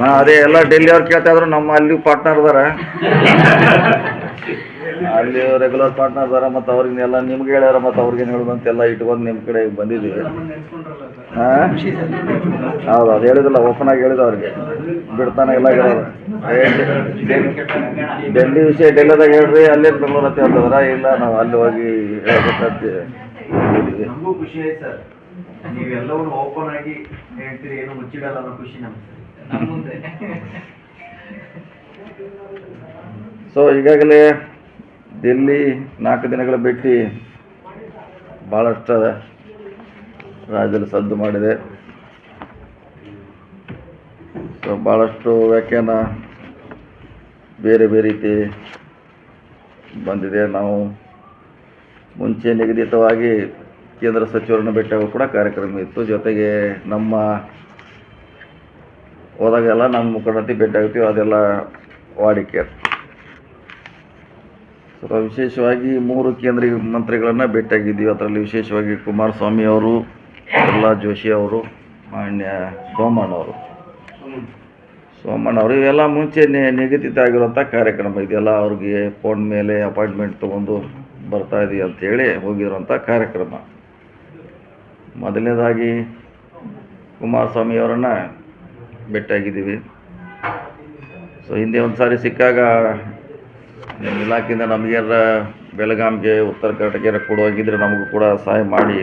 ಹಾಂ, ಅದೇ ಎಲ್ಲ ಡೆಲ್ಲಿ ಅವ್ರು ಕೇಳ್ತಾ ಇದ್ರು, ನಮ್ಮ ಅಲ್ಲಿ ಪಾರ್ಟ್ನರ್ ಅದಾರ ಅಲ್ಲಿ ರೆಗ್ಯುಲರ್ ಪಾರ್ಟ್ನರ್ ಅದಾರ ಮತ್ತು ಅವ್ರಿಗೆ ಎಲ್ಲ ನಿಮ್ಗೆ ಹೇಳ್ಯಾರ, ಮತ್ತು ಅವ್ರಿಗೆ ಹೇಳುದಂತೆಲ್ಲ ಇಟ್ಕೊಂಡು ನಿಮ್ಮ ಕಡೆ ಬಂದಿದ್ದೀವಿ ಹಾಂ? ಹೌದು, ಅದು ಹೇಳಿದಿಲ್ಲ ಓಪನ್ ಆಗಿ ಹೇಳಿದ ಅವ್ರಿಗೆ. ಬಿಡ್ತಾನೆ ಎಲ್ಲ ಹೇಳೋದು ಡೆಲ್ಲಿ ವಿಷಯ ಡೆಲ್ಲಿದಾಗ ಹೇಳ್ರಿ, ಅಲ್ಲೇ ಬೆಂಗಳೂರು ಅಂತ ಹೇಳ್ತದ್ರ, ಇಲ್ಲ ನಾವು ಅಲ್ಲಿ ಹೋಗಿ ಹೇಳ್ಬೇಕಂತ ನಮಗೂ ನೀವೆಲ್ಲವನ್ನು ಓಪನ್ ಆಗಿ ಹೇಳ್ತೀರಿ ಏನು ಮುಚ್ಚಿಡಲ್ಲ ಅನ್ನೋ ಖುಷಿ ನಮ್ಗೆ. ಸೊ ಈಗಾಗಲೇ ದಿಲ್ಲಿ ನಾಲ್ಕು ದಿನಗಳ ಭೇಟಿ ಭಾಳಷ್ಟು ರಾಜ್ಯದಲ್ಲಿ ಸದ್ದು ಮಾಡಿದೆ. ಸೊ ಭಾಳಷ್ಟು ವ್ಯಾಖ್ಯಾನ ಬೇರೆ ಬೇರೆ ರೀತಿ ಬಂದಿದೆ. ನಾವು ಮುಂಚೆ ನಿಗದಿತವಾಗಿ ಕೇಂದ್ರ ಸಚಿವರನ್ನು ಭೇಟಿಯಾಗೋ ಕೂಡ ಕಾರ್ಯಕ್ರಮ ಇತ್ತು. ಜೊತೆಗೆ ನಮ್ಮ ಹೋದಾಗೆಲ್ಲ ನಮ್ಮ ಮುಖಂಡತಿ ಭೇಟಿಯಾಗ್ತೀವಿ. ಅದೆಲ್ಲ ವಾಡಿಕೆ. ಸೊ ವಿಶೇಷವಾಗಿ ಮೂರು ಕೇಂದ್ರ ಮಂತ್ರಿಗಳನ್ನು ಭೇಟಿಯಾಗಿದ್ದೀವಿ. ಅದರಲ್ಲಿ ವಿಶೇಷವಾಗಿ ಕುಮಾರಸ್ವಾಮಿ ಅವರು, ಪ್ರಹ್ಲಾದ್ ಜೋಶಿ ಅವರು, ಮಾನ್ಯ ಸೋಮಣ್ಣ ಅವರು. ಸೋಮಣ್ಣ ಅವರು ಇವೆಲ್ಲ ಮುಂಚೆ ನಿಗದಿತ ಆಗಿರುವಂಥ ಕಾರ್ಯಕ್ರಮ ಇದೆಲ್ಲ ಅವ್ರಿಗೆ ಫೋನ್ ಮೇಲೆ ಅಪಾಯಿಂಟ್ಮೆಂಟ್ ತೊಗೊಂಡು ಬರ್ತಾ ಇದೀವಿ ಅಂಥೇಳಿ ಹೋಗಿರುವಂಥ ಕಾರ್ಯಕ್ರಮ. ಮೊದಲನೇದಾಗಿ ಕುಮಾರಸ್ವಾಮಿ ಅವರನ್ನು ಭೇಟಿಯಾಗಿದ್ದೀವಿ. ಸೊ ಹಿಂದೆ ಒಂದು ಸಾರಿ ಸಿಕ್ಕಾಗ ನಿಮ್ಮ ಇಲಾಖೆಯಿಂದ ನಮಗೇನಾರ ಬೆಳಗಾಮ್ಗೆ ಉತ್ತರ ಕರ್ನಾಟಕ ಕೊಡುವಾಗಿದ್ದರೆ ನಮಗೂ ಕೂಡ ಸಹಾಯ ಮಾಡಿ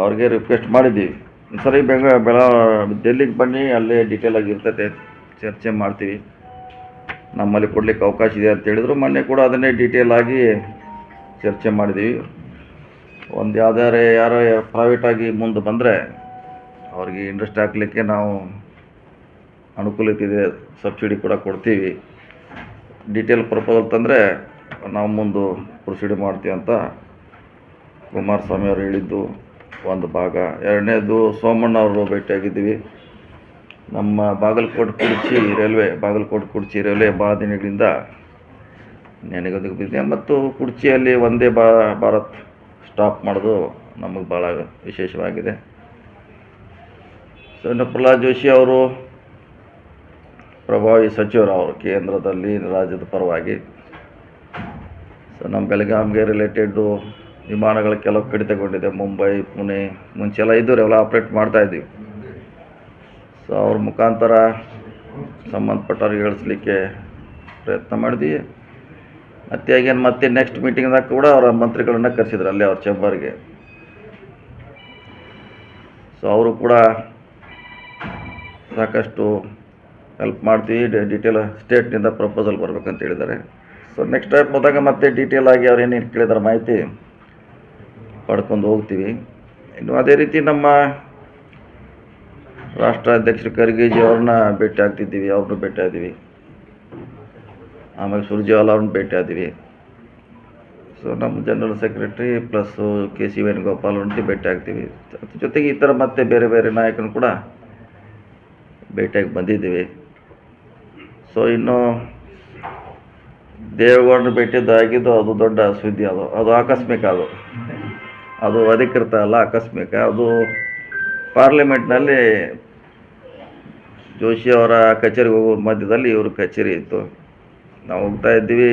ಅವ್ರಿಗೆ ರಿಕ್ವೆಸ್ಟ್ ಮಾಡಿದ್ದೀವಿ. ಒಂದು ಸರಿ ಬೆಂಗ ಬೆಳ, ಡೆಲ್ಲಿಗೆ ಬನ್ನಿ, ಅಲ್ಲೇ ಡೀಟೇಲ್ ಆಗಿ ಇರ್ತೈತೆ, ಚರ್ಚೆ ಮಾಡ್ತೀವಿ. ನಮ್ಮಲ್ಲಿ ಕೊಡಲಿಕ್ಕೆ ಅವಕಾಶ ಇದೆ ಅಂತ ಹೇಳಿದರು. ಮೊನ್ನೆ ಕೂಡ ಅದನ್ನೇ ಆಗಿ ಚರ್ಚೆ ಮಾಡಿದ್ದೀವಿ. ಒಂದು ಯಾವ್ದಾರೆ ಯಾರೋ ಪ್ರೈವೇಟಾಗಿ ಮುಂದೆ ಬಂದರೆ ಅವ್ರಿಗೆ ಇಂಟ್ರೆಸ್ಟ್ ಹಾಕಲಿಕ್ಕೆ ನಾವು ಅನುಕೂಲತೆ ಇದೆ ಸಬ್ಸಿಡಿ ಕೂಡ ಕೊಡ್ತೀವಿ. ಡಿಟೇಲ್ ಪ್ರಪೋಸಲ್ ತಂದರೆ ನಾವು ಮುಂದೆ ಪ್ರೊಸೀಡ್ ಮಾಡ್ತೀವಿ ಅಂತ ಕುಮಾರಸ್ವಾಮಿ ಅವರು ಹೇಳಿದ್ದು ಒಂದು ಭಾಗ. ಎರಡನೇದು ಸೋಮಣ್ಣ ಅವರು ಭೇಟಿಯಾಗಿದ್ದೀವಿ. ನಮ್ಮ ಬಾಗಲಕೋಟೆ ಕುಡ್ಚಿ ರೈಲ್ವೆ, ಬಾಗಲಕೋಟೆ ಕುಡ್ಚಿ ರೈಲ್ವೆ ಭಾಳ ದಿನಗಳಿಂದ ನೆನೆಗೊಂದು ಬಿದ್ದಿದೆ. ಮತ್ತು ಕುಡ್ಚಿಯಲ್ಲಿ ಒಂದೇ ಭಾರತ್ ಸ್ಟಾಪ್ ಮಾಡೋದು ನಮಗೆ ಭಾಳ ವಿಶೇಷವಾಗಿದೆ. ಸೊ ಪ್ರಹ್ಲಾದ್ ಜೋಶಿ ಅವರು, ಪ್ರಭಾವಿ ಸಚಿವರು ಅವರು ಕೇಂದ್ರದಲ್ಲಿ ರಾಜ್ಯದ ಪರವಾಗಿ. ಸೊ ನಮ್ಮ ಬೆಳಗಾವಿಗೆ ರಿಲೇಟೆಡ್ಡು ವಿಮಾನಗಳ ಕೆಲವು ಕಡಿತಗೊಂಡಿದೆ. ಮುಂಬೈ, ಪುಣೆ ಮುಂಚೆ ಎಲ್ಲ ಇದ್ದವ್ರು ಎಲ್ಲ ಆಪ್ರೇಟ್ ಮಾಡ್ತಾ ಇದ್ದೀವಿ ಸೊ ಅವ್ರ ಮುಖಾಂತರ ಸಂಬಂಧಪಟ್ಟವ್ರಿಗೆ ಹೇಳಿಸ್ಲಿಕ್ಕೆ ಪ್ರಯತ್ನ ಮಾಡಿದ್ವಿ. ಮತ್ತೆ ಆಗೇನು ಮತ್ತೆ ನೆಕ್ಸ್ಟ್ ಮೀಟಿಂಗ್ದಾಗ ಕೂಡ ಅವರ ಮಂತ್ರಿಗಳನ್ನ ಕರೆಸಿದ್ರು ಅಲ್ಲಿ ಅವ್ರ ಚೇಂಬರ್ಗೆ ಸೊ ಅವರು ಕೂಡ ಸಾಕಷ್ಟು ಹೆಲ್ಪ್ ಮಾಡ್ತೀವಿ ಡಿಟೇಲ್ ಸ್ಟೇಟ್ನಿಂದ ಪ್ರಪೋಸಲ್ ಬರ್ಬೇಕಂತ ಹೇಳಿದ್ದಾರೆ. ಸೊ ನೆಕ್ಸ್ಟ್ ಟೈಮ್ ಹೋದಾಗ ಮತ್ತೆ ಡೀಟೇಲ್ ಆಗಿ ಅವ್ರು ಏನೇನು ಕೇಳಿದಾರೆ ಮಾಹಿತಿ ಪಡ್ಕೊಂಡು ಹೋಗ್ತೀವಿ. ಇನ್ನು ಅದೇ ರೀತಿ ನಮ್ಮ ರಾಷ್ಟ್ರಾಧ್ಯಕ್ಷರು ಖರ್ಗೆಜಿ ಅವ್ರನ್ನ ಭೇಟಿ ಆಗ್ತಿದ್ದೀವಿ, ಅವ್ರನ್ನೂ ಭೇಟಿ ಆಗಿದ್ದೀವಿ. ಆಮೇಲೆ ಸುರ್ಜೇವಾಲ ಅವ್ರನ್ನ ಭೇಟಿ ಆಗಿದ್ದೀವಿ ಸೊ ನಮ್ಮ general secretary plus K C Venugopal ಅವ್ರನ್ನ ಭೇಟಿ ಆಗ್ತೀವಿ. ಅದ್ರ ಜೊತೆಗೆ ಈ ಥರ ಮತ್ತೆ ಬೇರೆ ಬೇರೆ ನಾಯಕರು ಕೂಡ ಭೇಟಿಯಾಗಿ ಬಂದಿದ್ದೀವಿ. ಸೊ ಇನ್ನು ದೇವೇಗೌಡರು ಭೇಟಿದ್ದಾಗಿದ್ದು ಅದು ದೊಡ್ಡ ಸುದ್ದಿ ಅದು. ಅದು ಆಕಸ್ಮಿಕ ಅದು. ಅದು ಅಧಿಕೃತ ಅಲ್ಲ, ಆಕಸ್ಮಿಕ. ಅದು ಪಾರ್ಲಿಮೆಂಟ್ನಲ್ಲಿ ಜೋಶಿ ಅವರ ಕಚೇರಿಗೆ ಹೋಗೋ ಮಧ್ಯದಲ್ಲಿ ಇವರು ಕಚೇರಿ ಇತ್ತು. ನಾವು ಹೋಗ್ತಾ ಇದ್ದೀವಿ.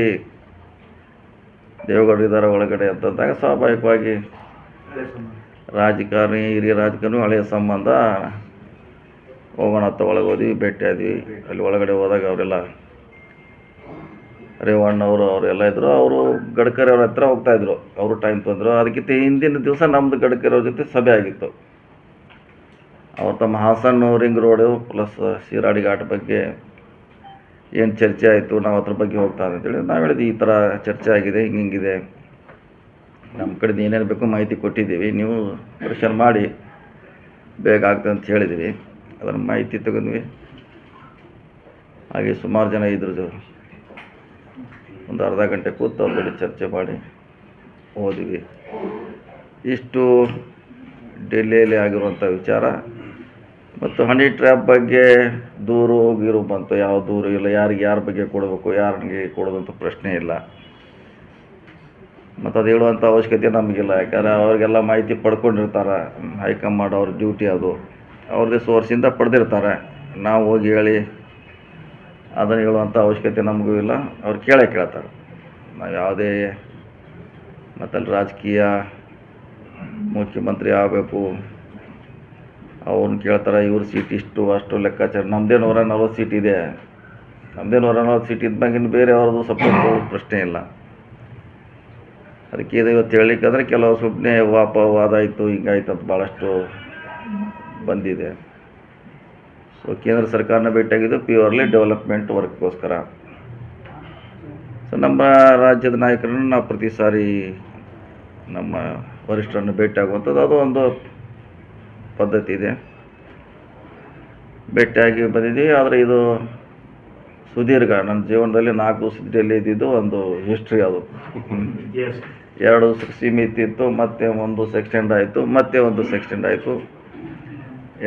ದೇವೇಗೌಡರು ಇದ್ದಾರೆ ಒಳಗಡೆ ಅಂತಂದಾಗ ಸ್ವಾಭಾವಿಕವಾಗಿ ರಾಜಕಾರಣಿ, ಹಿರಿಯ ರಾಜಕಾರಣಿ, ಹಳೆಯ ಸಂಬಂಧ ಹೋಗೋಣ ಅಂತ ಒಳಗೆ ಹೋದ್ವಿ, ಭೇಟಿ ಆದ್ವಿ. ಅಲ್ಲಿ ಒಳಗಡೆ ಹೋದಾಗ ಅವರೆಲ್ಲ ರೇವಣ್ಣವರು ಅವರೆಲ್ಲ ಇದ್ದರು ಅವರು ಗಡ್ಕರಿ ಅವ್ರ ಹತ್ರ ಹೋಗ್ತಾ ಇದ್ರು. ಅವರು ಟೈಮ್ ತಂದರು. ಅದಕ್ಕಿಂತ ಹಿಂದಿನ ದಿವಸ ನಮ್ಮದು ಗಡ್ಕರಿ ಅವ್ರ ಜೊತೆ ಸಭೆ ಆಗಿತ್ತು. ಅವ್ರು ತಮ್ಮ Hassan ring road plus Shiradi ghat ಬಗ್ಗೆ ಏನು ಚರ್ಚೆ ಆಯಿತು, ನಾವು ಅದ್ರ ಬಗ್ಗೆ ಹೋಗ್ತಾ ಅಂತೇಳಿ ನಾವು ಹೇಳಿದ್ವಿ, ಈ ಥರ ಚರ್ಚೆ ಆಗಿದೆ, ಹಿಂಗೆ ಹಿಂಗಿದೆ ನಮ್ಮ ಕಡೆದು ಏನೇನು ಬೇಕು ಮಾಹಿತಿ ಕೊಟ್ಟಿದ್ದೀವಿ, ನೀವು ಪ್ರೆಷರ್ ಮಾಡಿ ಬೇಗ ಆಗ್ತದೆ ಅಂತ ಹೇಳಿದ್ವಿ ಅದರ ಮಾಹಿತಿ ತಗೊಂಡ್ವಿ. ಹಾಗೆ ಸುಮಾರು ಜನ ಇದ್ರು ಒಂದು ಅರ್ಧ ಗಂಟೆ ಕೂತು ಅವ್ರ ಚರ್ಚೆ ಮಾಡಿ ಹೋದ್ವಿ ಇಷ್ಟು ಡೆಲ್ಲಿಯಲ್ಲಿ ಆಗಿರುವಂಥ ವಿಚಾರ. ಮತ್ತು ಹನಿ ಟ್ರ್ಯಾಪ್ ಬಗ್ಗೆ ದೂರು, ಗೀರು ಬಂತು. ಯಾವ ದೂರು ಇಲ್ಲ. ಯಾರಿಗೆ ಯಾರ ಬಗ್ಗೆ ಕೊಡಬೇಕು ಯಾರಿಗೆ ಕೊಡೋದಂತ ಪ್ರಶ್ನೆ ಇಲ್ಲ. ಮತ್ತು ಅದು ಹೇಳುವಂಥ ಅವಶ್ಯಕತೆ ನಮಗಿಲ್ಲ. ಯಾಕಂದರೆ ಅವರಿಗೆಲ್ಲ ಮಾಹಿತಿ ಪಡ್ಕೊಂಡಿರ್ತಾರೆ. ಹೈಕಮಾಂಡ್ ಅವ್ರ ಡ್ಯೂಟಿ ಅದು. ಅವ್ರದ್ದೇ ಸೋರ್ಸಿಂದ ಪಡೆದಿರ್ತಾರೆ. ನಾವು ಹೋಗಿ ಹೇಳಿ ಅದನ್ನು ಹೇಳುವಂಥ ಅವಶ್ಯಕತೆ ನಮಗೂ ಇಲ್ಲ. ಅವ್ರು ಕೇಳೇ ಕೇಳ್ತಾರೆ. ನಾವು ಯಾವುದೇ ಮತ್ತಲ್ಲಿ ರಾಜಕೀಯ ಮುಖ್ಯಮಂತ್ರಿ ಆಗಬೇಕು ಅವ್ರನ್ನ ಕೇಳ್ತಾರೆ, ಇವ್ರ ಸೀಟ್ ಇಷ್ಟು, ಅಷ್ಟು ಲೆಕ್ಕಾಚಾರ. ನಮ್ಮದೇ ನೂರ ನಲ್ವತ್ತು ಸೀಟ್ ಇದೆ? ನಮ್ಮದೇ ನೂರ ನಲ್ವತ್ತು ಸೀಟ್ ಇದ್ದಾಗ ಇನ್ನು ಬೇರೆ ಅವ್ರದ್ದು ಸಪೋರ್ಟ್ ಪ್ರಶ್ನೆ ಇಲ್ಲ. ಅದಕ್ಕೆ ಇದು ಇವತ್ತು ಹೇಳಲಿಕ್ಕಂದ್ರೆ ಕೆಲವು ಸುಮ್ಮನೆ ವಾಪ, ವಾದ ಆಯಿತು ಹಿಂಗಾಯ್ತು ಅಂತ ಭಾಳಷ್ಟು ಬಂದಿದೆ. ಸೊ ಕೇಂದ್ರ ಸರ್ಕಾರನ ಭೇಟಿಯಾಗಿದ್ದು ಪ್ಯೂರ್ಲಿ ಡೆವಲಪ್ಮೆಂಟ್ ವರ್ಕ್ಗೋಸ್ಕರ ಸೊ ನಮ್ಮ ರಾಜ್ಯದ ನಾಯಕರನ್ನು ನಾವು ಪ್ರತಿ ಸಾರಿ ನಮ್ಮ ವರಿಷ್ಠರನ್ನು ಭೇಟಿಯಾಗುವಂಥದ್ದು, ಅದು ಒಂದು ಪದ್ಧತಿ ಇದೆ. ಭೇಟಿಯಾಗಿ ಬಂದಿದ್ದೀವಿ, ಆದರೆ ಇದು ಸುದೀರ್ಘ. ನನ್ನ ಜೀವನದಲ್ಲಿ ನಾಲ್ಕು ದಿವಸ ಡೆಲ್ಲಿ ಇದ್ದಿದ್ದು ಒಂದು ಹಿಸ್ಟ್ರಿ ಅದು. ಎರಡು ಸೀಮಿತ ಇತ್ತು, ಮತ್ತೆ ಒಂದು ಸೆಕ್ಸ್ಟೆಂಡ್ ಆಯಿತು, ಮತ್ತೆ ಒಂದು ಸೆಕ್ಸ್ಟೆಂಡ್ ಆಯಿತು.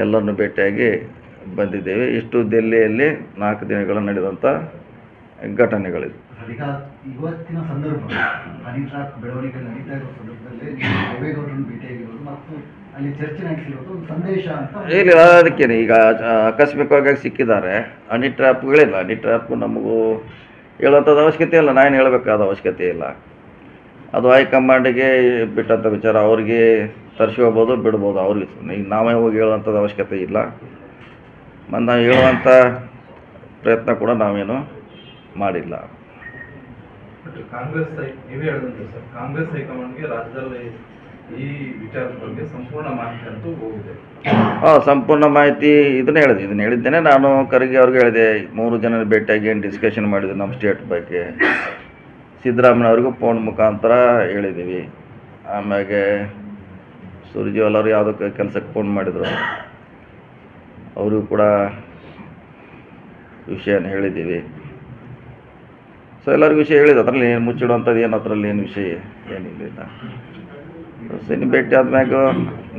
ಎಲ್ಲರನ್ನು ಭೇಟಿಯಾಗಿ ಬಂದಿದ್ದೇವೆ. ಇಷ್ಟು ದೆಲ್ಲಿಯಲ್ಲಿ ನಾಲ್ಕು ದಿನಗಳ ನಡೆದಂಥ ಘಟನೆಗಳಿದು ಈಗ ಇವತ್ತಿನ ಸಂದರ್ಭ ಅನಿತಾ ಬೆಳವಣಿಗೆ ನಡೀತಾ ಇರೋ ಸಂದರ್ಭದಲ್ಲಿ ದೇವೇಗೌಡರನ್ನು ಭೇಟಿಯಾಗಿರೋದು ಮತ್ತು ಅಲ್ಲಿ ಚರ್ಚೆ ನಡೆಸಿರೋದು ಒಂದು ಸಂದೇಶ ಅಂತ ಇಲ್ಲ ಅದಕ್ಕೇನೆ. ಈಗ ಆಕಸ್ಮಿಕವಾಗಿ ಸಿಕ್ಕಿದ್ದಾರೆ. ಹನಿ ಟ್ರಾಪ್ಗಳಿಲ್ಲ ಹನಿ ಟ್ರಾಪ್ ನಮಗೂ ಹೇಳುವಂಥದ್ದು ಅವಶ್ಯಕತೆ ಇಲ್ಲ. ನಾನು ಹೇಳಬೇಕಾದ ಅವಶ್ಯಕತೆ ಇಲ್ಲ. ಅದು ಹೈಕಮಾಂಡಿಗೆ ಬಿಟ್ಟಂಥ ವಿಚಾರ. ಅವ್ರಿಗೆ ತರಿಸ್ಕೋಬೋದು, ಬಿಡ್ಬೋದು ಅವ್ರಿಗೆ. ಈಗ ನಾವೇ ಹೋಗಿ ಹೇಳುವಂಥದ್ದು ಅವಶ್ಯಕತೆ ಇಲ್ಲ. ಮತ್ತು ನಾವು ಹೇಳುವಂಥ ಪ್ರಯತ್ನ ಕೂಡ ನಾವೇನು ಮಾಡಿಲ್ಲ. ಕಾಂಗ್ರೆಸ್ ಹೈ ನೀವೇ ಹೇಳಿದಂತೆ ಸರ್, ಕಾಂಗ್ರೆಸ್ ಹೈಕಮಾಂಡ್ಗೆ ರಾಜ್ಯದಲ್ಲಿ ಈ ವಿಚಾರದ ಬಗ್ಗೆ ಸಂಪೂರ್ಣ ಮಾಹಿತಿ ಅಂತೂ ಹೋಗಿದೆ. ಹಾಂ, ಸಂಪೂರ್ಣ ಮಾಹಿತಿ ಇದನ್ನ ಹೇಳಿದೆ. ಇದನ್ನ ಹೇಳಿದ್ದೇನೆ. ನಾನು ಖರ್ಗೆ ಅವ್ರಿಗೆ ಹೇಳಿದೆ, ಮೂರು ಜನ ಭೇಟಿಯಾಗಿ ಏನು ಡಿಸ್ಕಷನ್ ಮಾಡಿದ್ವಿ ನಮ್ಮ ಸ್ಟೇಟ್ ಬಗ್ಗೆ. ಸಿದ್ದರಾಮಯ್ಯ ಅವ್ರಿಗೂ ಫೋನ್ ಮುಖಾಂತರ ಹೇಳಿದ್ದೀವಿ ಆಮ್ಯಾಗೆ ಸುರ್ಜೇವಾಲ್ ಯಾವುದಕ್ಕೆ ಕೆಲಸಕ್ಕೆ ಫೋನ್ ಮಾಡಿದರು. ಅವರಿಗೂ ಕೂಡ ವಿಷಯನ ಹೇಳಿದ್ದೀವಿ ಸೊ ಎಲ್ಲರಿಗೂ ವಿಷಯ ಹೇಳಿದ ಅದರಲ್ಲಿ ಏನು ಮುಚ್ಚಿಡುವಂಥದ್ದು ಏನು, ಅದರಲ್ಲಿ ಏನು ವಿಷಯ ಏನಿಲ್ಲ ಸಿನಿ ಭೇಟಿ ಆದ್ಮ್ಯಾಗ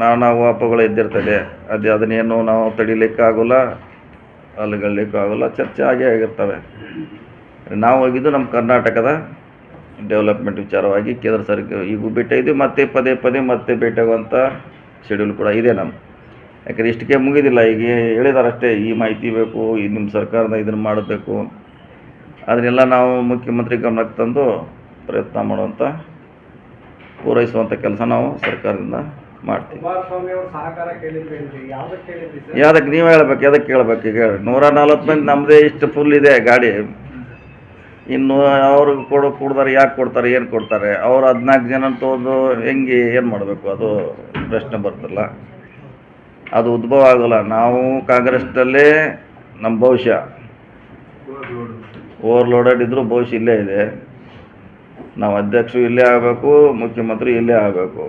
ನಾವು ನಾವು ಎದ್ದಿರ್ತದೆ. ಇದ್ದಿರ್ತದೆ ಅದು ಅದನ್ನೇನು ನಾವು ತಡಿಲಿಕ್ಕಾಗೋಲ್ಲ ಅಲ್ಲಿಗಳಿಲಿಕ್ಕೂ ಆಗೋಲ್ಲ, ಚರ್ಚೆ ಆಗೇ ಆಗಿರ್ತವೆ. ನಾವು ಹೋಗಿದ್ದು ನಮ್ಮ ಕರ್ನಾಟಕದ ಡೆವಲಪ್ಮೆಂಟ್ ವಿಚಾರವಾಗಿ ಕೇಂದ್ರ ಸರ್ಕಾರ, ಈಗೂ ಭೇಟಿ ಇದ್ದೀವಿ ಮತ್ತೆ ಪದೇ ಪದೇ ಮತ್ತೆ ಭೇಟಿಯಾಗುವಂಥ ಶೆಡ್ಯೂಲ್ ಕೂಡ ಇದೆ ನಮ್ಮ ಯಾಕಂದರೆ ಇಷ್ಟಕ್ಕೆ ಮುಗಿದಿಲ್ಲ, ಈಗ ಹೇಳಿದಾರಷ್ಟೇ, ಈ ಮಾಹಿತಿ ಬೇಕು, ಈ ನಿಮ್ಮ ಸರ್ಕಾರದ ಇದನ್ನು ಮಾಡಬೇಕು. ಅದನ್ನೆಲ್ಲ ನಾವು ಮುಖ್ಯಮಂತ್ರಿ ಗಮನಕ್ಕೆ ತಂದು ಪ್ರಯತ್ನ ಮಾಡುವಂಥ ಪೂರೈಸುವಂಥ ಕೆಲಸ ನಾವು ಸರ್ಕಾರದಿಂದ ಮಾಡ್ತೀವಿ. ಯಾವ್ದಕ್ಕೆ ನೀವು ಹೇಳ್ಬೇಕು ಯಾವ್ದಕ್ಕೆ ಕೇಳ್ಬೇಕು ಈಗ ಹೇಳಿ. ನೂರ ನಲ್ವತ್ತು ಮಂದಿ ನಮ್ಮದೇ ಇಷ್ಟು ಫುಲ್ ಇದೆ ಗಾಡಿ. ಇನ್ನು ಅವ್ರಿಗೆ ಕೊಡೋ ಕೊಡ್ತಾರೆ ಯಾಕೆ ಕೊಡ್ತಾರೆ ಏನು ಕೊಡ್ತಾರೆ? ಅವ್ರು ಹದಿನಾಲ್ಕು ಜನ ತೋದು ಹೆಂಗೆ ಏನು ಮಾಡಬೇಕು? ಅದು ಪ್ರಶ್ನೆ ಬರ್ತಲ್ಲ. ಅದು ಉದ್ಭವ ಆಗೋಲ್ಲ. ನಾವು ಕಾಂಗ್ರೆಸ್ನಲ್ಲೇ ನಮ್ಮ ಭವಿಷ್ಯ. ಓವರ್ಲೋಡೆಡ್ ಇದ್ದರೂ ಬಹುಶಃ ಇಲ್ಲೇ ಇದೆ. ನಾವು ಅಧ್ಯಕ್ಷರು ಇಲ್ಲೇ ಆಗಬೇಕು ಮುಖ್ಯಮಂತ್ರಿ ಇಲ್ಲೇ ಆಗಬೇಕು.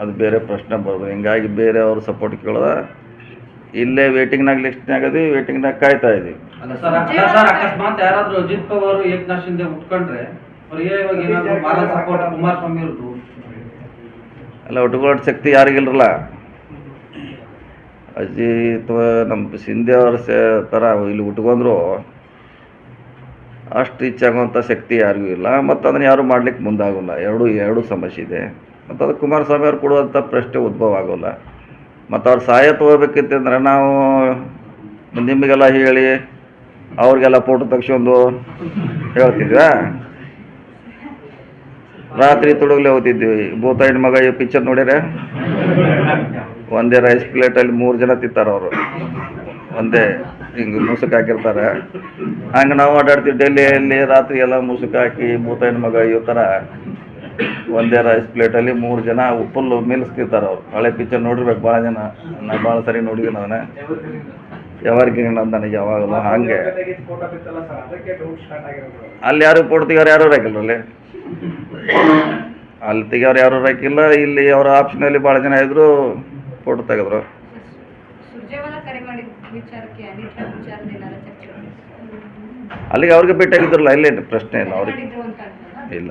ಅದು ಬೇರೆ ಪ್ರಶ್ನೆ ಬರೋದು. ಹಿಂಗಾಗಿ ಬೇರೆ ಅವ್ರ ಸಪೋರ್ಟ್ ಕೇಳೋದ ಇಲ್ಲೇ ವೇಟಿಂಗ್ನಾಗ ಲಿಸ್ಟ್ ಆಗದಿ ವೇಟಿಂಗ್ನಾಗ ಕಾಯ್ತಾ ಇದೀವಿ. ಅಲ್ಲ ಸರ್ ಅಲ್ಲ ಸರ್ ಅಕಸ್ಮಾತ್ ಯಾರಾದ್ರೂ ಅಜಿತ್ ಪವಾರ್ ಏಕನಾಥ್ ಶಿಂದೆ ಉಟ್ಕೊಂಡ್ರೆ ಸಪೋರ್ಟ್ ಕುಮಾರಸ್ವಾಮಿ ಅವ್ರದ್ದು? ಎಲ್ಲ ಉಟ್ಕೊಳ್ಳೋ ಶಕ್ತಿ ಯಾರಿಗಿಲ್ರಲ್ಲ ಅಜಿತ್ ನಮ್ಮ ಶಿಂದೆ ಅವ್ರ ಸೆ ಥರ ಇಲ್ಲಿ ಉಟ್ಕೊಂಡ್ರು ಅಷ್ಟು ಇಚ್ಛಾಗುವಂಥ ಶಕ್ತಿ ಯಾರಿಗೂ ಇಲ್ಲ. ಮತ್ತು ಅದನ್ನು ಯಾರು ಮಾಡ್ಲಿಕ್ಕೆ ಮುಂದಾಗೋಲ್ಲ. ಎರಡು ಎರಡು ಸಮಸ್ಯೆ ಇದೆ. ಮತ್ತು ಅದು ಕುಮಾರಸ್ವಾಮಿ ಅವ್ರು ಕೊಡುವಂಥ ಪ್ರಶ್ನೆ ಉದ್ಭವ ಆಗೋಲ್ಲ. ಮತ್ತು ಅವ್ರು ಸಹಾಯ ತೊಗೋಬೇಕಿತ್ತಂದ್ರೆ ನಾವು ನಿಮಗೆಲ್ಲ ಹೇಳಿ, ಅವ್ರಿಗೆಲ್ಲ ಫೋಟೋ ತೆಗ್ಸ್ಕೊಂಡು ಹೇಳ್ತಿದ್ವಾ? ರಾತ್ರಿ ತುಡುಗ್ಲೆ ಹೋಗ್ತಿದ್ವಿ ಭೂತಾಯಿನ ಮಗ ಈ ಪಿಕ್ಚರ್ ನೋಡ್ಯಾರ ಒಂದೇ ರೈಸ್ ಪ್ಲೇಟಲ್ಲಿ ಮೂರು ಜನ ತಿಂತಾರೆ ಅವರು ಒಂದೇ. ಹಿಂಗೆ ಮುಸುಕ್ ಹಾಕಿರ್ತಾರೆ. ಹಂಗೆ ನಾವು ಓಡಾಡ್ತೀವಿ ಡೆಲ್ಲಿಯಲ್ಲಿ ರಾತ್ರಿ ಎಲ್ಲ ಮುಸುಕ್ ಹಾಕಿ ಮೂತೈನ ಮಗ ಇವ ಥರ ಒಂದೇ ರೈಸ್ ಪ್ಲೇಟಲ್ಲಿ ಮೂರು ಜನ ಉಪ್ಪಲ್ಲು ಮೀಲ್ಸ್ ತಿಂತಾರೆ ಅವ್ರು. ಹಳೆ ಪಿಕ್ಚರ್ ನೋಡಿರ್ಬೇಕು ಭಾಳ ಜನ. ನಾ ಭಾಳ ಸರಿ ನೋಡಿದ್ದೀನಿ ಅದನ್ನ ಯಾವಾಗ ನನಗೆ ಯಾವಾಗಲೂ ಹಾಗೆ. ಅಲ್ಲಿ ಯಾರು ತೆಗಿಯೋರು ಯಾರು ಹಾಕಿಲ್ಲ ಅಲ್ಲಿ? ಅಲ್ಲಿ ತೆಗಿಯವ್ರು ಯಾರು ಹಾಕಿಲ್ಲ. ಇಲ್ಲಿ ಅವರ ಆಪ್ಷನಲ್ಲಿ ಭಾಳ ಜನ ಇದ್ರು ಫೋಟೋ ತೆಗೆದ್ರು ಸುರ್ಜೇವಾಲ ಕರೆ ಮಾಡಿದ ವಿಚಾರಕ್ಕೆ ಅನಿತಾ ವಿಚಾರದ ಏನಾದ್ರು ಚರ್ಚೆ ಅಲ್ಲಿಗೆ ಅವ್ರಿಗೆ ಭೇಟಿಯಾಗಿದ್ರಲ್ಲ ಇಲ್ಲೇನು ಪ್ರಶ್ನೆ ಇಲ್ಲ ಅವ್ರಿಗೆ. ಇಲ್ಲ.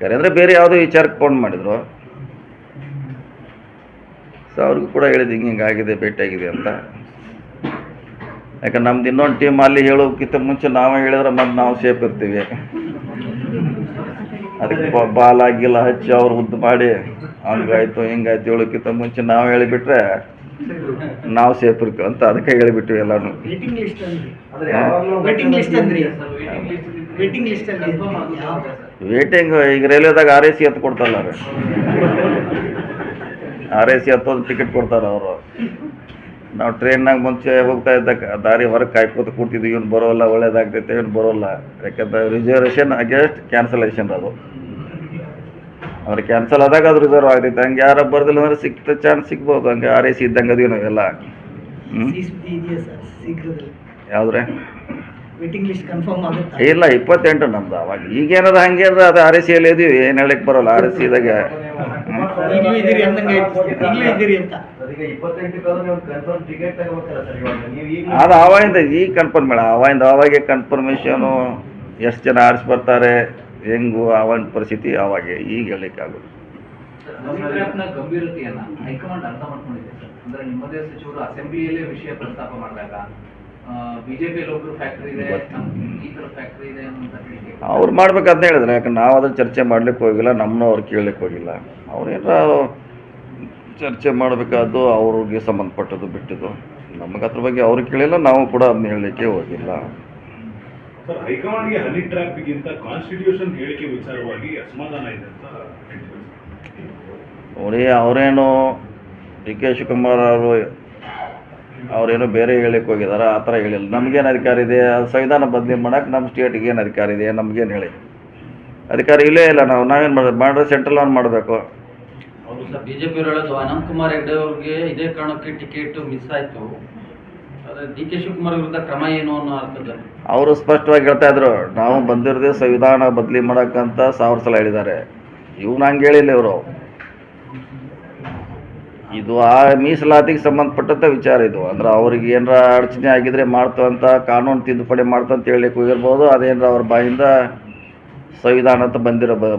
ಖರೆ, ಅಂದರೆ ಬೇರೆ ಯಾವುದೋ ವಿಚಾರಕ್ಕೆ ಫೋನ್ ಮಾಡಿದ್ರು. ಸೊ ಅವ್ರಿಗೂ ಕೂಡ ಹೇಳಿದ್ದು ಹಿಂಗೆ ಹಿಂಗಾಗಿದೆ ಭೇಟಿಯಾಗಿದೆ ಅಂತ. ಯಾಕಂದ್ರೆ ನಮ್ದು ಇನ್ನೊಂದು ಟೀಮ್ ಅಲ್ಲಿ ಹೇಳೋಕ್ಕಿಂತ ಮುಂಚೆ ನಾವೇ ಹೇಳಿದ್ರೆ ಮತ್ತೆ ನಾವು ಸೇಫ್ ಇರ್ತೀವಿ. ಅದಕ್ಕೆ ಬಾಲಾಗಿಲ್ಲ ಬಾಲ ಗಿಲ ಹಚ್ಚಿ ಅವ್ರು ಉದ್ದು ಮಾಡಿ, ಹಂಗಾಯ್ತು, ಹಿಂಗಾಯ್ತು ಹೇಳೋಕ್ಕಿಂತ ಮುಂಚೆ ನಾವು ಹೇಳಿಬಿಟ್ರೆ ನಾವು ಸೇಫ್ ಇರ್ತೀವಿ ಅಂತ ಅದಕ್ಕೆ ಹೇಳಿಬಿಟ್ಟು ಎಲ್ಲಾನು. ವೇಟಿಂಗ್ ಲಿಸ್ಟ್ ಅಂದ್ರಿ ಅಂದ್ರೆ ಯಾವಾಗ್ಲೂ ವೇಟಿಂಗ್ ಲಿಸ್ಟ್ ಅಂದ್ರಿ ಸರ್ ವೇಟಿಂಗ್ ಲಿಸ್ಟ್ ಅಲ್ಲಿ. ಕನ್ಫರ್ಮ್ ಆಗುತ್ತೆ ಸರ್ ವೇಟಿಂಗ್ ಈಗ ರೈಲ್ವೆದಾಗ ಆರ್ ಎ ಸಿ ಹತ್ತು ಕೊಡ್ತಾರಲ್ಲ ರೀ ಆರ್ ಎ ಸಿ ಹತ್ತೋದು ಟಿಕೆಟ್ ಕೊಡ್ತಾರೆ ಅವರು. ನಾವು ಟ್ರೈನ್ನಾಗ ಮುಂಚೆ ಹೋಗ್ತಾ ಇದ್ದ ದಾರಿ ಹೊರಗೆ ಕಾಯ್ಕೋತ ಕೂತಿದ್ವಿ. ಇವ್ನು ಬರೋಲ್ಲ ಒಳ್ಳೇದಾಗ್ತೈತೆ ಇವ್ನು ಬರೋಲ್ಲ. ಯಾಕಂದ್ರೆ ರಿಸರ್ವೇಷನ್ ಅಗೇನ್ಸ್ಟ್ ಕ್ಯಾನ್ಸಲೇಷನ್ ಅದು. ಅವ್ರು ಕ್ಯಾನ್ಸಲ್ ಆದಾಗ ಅದು ರಿಸರ್ವ್ ಆಗ್ತೈತೆ. ಹಂಗೆ ಯಾರ ಬರ್ದಿಲ್ಲ ಅಂದ್ರೆ ಸಿಕ್ತ ಚಾನ್ಸ್ ಸಿಗ್ಬೋದು. ಹಂಗೆ ಆರ್ ಎ ಸಿ ಇದ್ದಂಗೆ ಅದೀವಿ ನಾವೆಲ್ಲ ಯಾವುದ್ರೆ? ಇಲ್ಲ ಇಪ್ಪತ್ತೆಂಟು ನಮ್ದು ಅವಾಗ. ಈಗೇನಾರ ಹಂಗೆ ಅಂದ್ರೆ ಅದು ಆರ್ ಎಸ್ ಸಿಯಲ್ಲಿ ಇದೀವಿ. ಏನು ಹೇಳಕ್ ಬರೋಲ್ಲ ಆರ್ ಎಸ್ ಸಿದಾಗ ಅದು ಅವಾಗಿಂದ ಈಗ ಕನ್ಫರ್ಮ್ ಮೇಡ ಅವಾಗಿಂದ ಅವಾಗೆ ಕನ್ಫರ್ಮೇಷನು ಎಷ್ಟು ಜನ ಆರಿಸಿ ಬರ್ತಾರೆ? ಹೆಂಗು ಆವನ್ ಪರಿಸ್ಥಿತಿ ಅವಾಗೆ ಈಗ ಹೇಳಲಿಕ್ಕಾಗೋದು. ನ ಗಂಭೀರತೆಯನ್ನ ಹೈಕಮಾಂಡ್ ಅರ್ಥ ಮಾಡ್ಕೊಂಡಿದೆ ಸರ್. ಅಂದ್ರೆ ನಿಮ್ಮದೇ ಸಚಿವರು ಅಸೆಂಬ್ಲಿಯಲ್ಲೇ ವಿಷಯ ಪ್ರಸ್ತಾಪ ಮಾಡಿದಾಗ ಬಿಜೆಪಿಯಲ್ಲಿ ಒಬ್ರು ಫ್ಯಾಕ್ಟರಿ ಈ ತರ ಫ್ಯಾಕ್ಟರಿ ಇದೆ ಅಂತ ಅವ್ರು ಮಾಡ್ಬೇಕಂತ ಹೇಳಿದ್ರೆ. ಯಾಕಂದ್ರೆ ನಾವು ಅದನ್ನ ಚರ್ಚೆ ಮಾಡ್ಲಿಕ್ಕೆ ಹೋಗಿಲ್ಲ ನಮ್ಮನ್ನ ಅವ್ರು ಕೇಳಲಿಕ್ಕೆ ಹೋಗಿಲ್ಲ. ಅವ್ರು ಏನಾರ ಚರ್ಚೆ ಮಾಡಬೇಕಾದ್ದು ಅವ್ರಿಗೆ ಸಂಬಂಧಪಟ್ಟದ್ದು ಬಿಟ್ಟಿದ್ದು. ನಮಗೆ ಅದ್ರ ಬಗ್ಗೆ ಅವ್ರು ಕೇಳಿಲ್ಲ ನಾವು ಕೂಡ ಅದನ್ನ ಹೇಳಲಿಕ್ಕೆ ಹೋಗಿಲ್ಲ. ಸರ್ ಹೈಕಮಾಂಡ್ಗೆ ಹನಿ ಟ್ರ್ಯಾಪ್ಗಿಂತ ಕಾನ್ಸ್ಟಿಟ್ಯೂಷನ್ ಹೇಳಿಕೆ ವಿಚಾರವಾಗಿ ಅಸಮಾಧಾನ ಇದೆ ಅಂತ ನೋಡಿ ಅವರೇ ಅವರೇನು ಡಿ ಕೆ ಶಿವಕುಮಾರ್ ಅವರು ಅವರೇನು ಬೇರೆ ಹೇಳಕ್ಕೆ ಹೋಗಿದಾರ? ಆ ಥರ ಹೇಳಿಲ್ಲ. ನಮಗೇನು ಅಧಿಕಾರ ಇದೆ? ಸಂವಿಧಾನ ಬದಲಿ ಮಾಡೋಕೆ ನಮ್ಮ ಸ್ಟೇಟಿಗೆ ಏನು ಅಧಿಕಾರ ಇದೆ? ನಮಗೇನು ಹೇಳಿ. ಅಧಿಕಾರ ಇಲ್ಲೇ ಇಲ್ಲ ನಾವು. ನಾವೇನು ಮಾಡೋದು ಮಾಡಿದ್ರೆ ಸೆಂಟ್ರಲ್ ಆನ್ ಮಾಡಬೇಕು. ಅವರು ಸರ್. ಬಿಜೆಪಿ ಹೇಳೋದು ಅನಂತ್ ಕುಮಾರ್ ಹೆಗ್ಡೆ ಅವ್ರಿಗೆ ಇದೇ ಕಾರಣಕ್ಕೆ ಟಿಕೆಟ್ ಮಿಸ್ ಆಯ್ತು. ಅವರು ಸ್ಪಷ್ಟವಾಗಿ ಹೇಳ್ತಾ ಇದ್ರು, ನಾವು ಬಂದಿರೋದೇ ಸಂವಿಧಾನ ಬದಲಿ ಮಾಡಕ್ಕಂತ ಸಾವಿರ ಸಲ ಹೇಳಿದ್ದಾರೆ. ಇವ್ನು ಹಂಗೆ ಹೇಳಿಲ್ಲ ಇವರು. ಇದು ಆ ಮೀಸಲಾತಿಗೆ ಸಂಬಂಧಪಟ್ಟಂತ ವಿಚಾರ ಇದು. ಅಂದ್ರೆ ಅವ್ರಿಗೆ ಏನಾರ ಅಡಚಣೆ ಆಗಿದ್ರೆ ಮಾಡ್ತು ಅಂತ ಕಾನೂನು ತಿದ್ದುಪಡಿ ಮಾಡ್ತು ಅಂತ ಹೇಳಲಿಕ್ಕೆ ಹೋಗಿರ್ಬೋದು, ಅದೇನಾರ ಅವ್ರ ಬಾಯಿಂದ ಸಂವಿಧಾನ ಅಂತ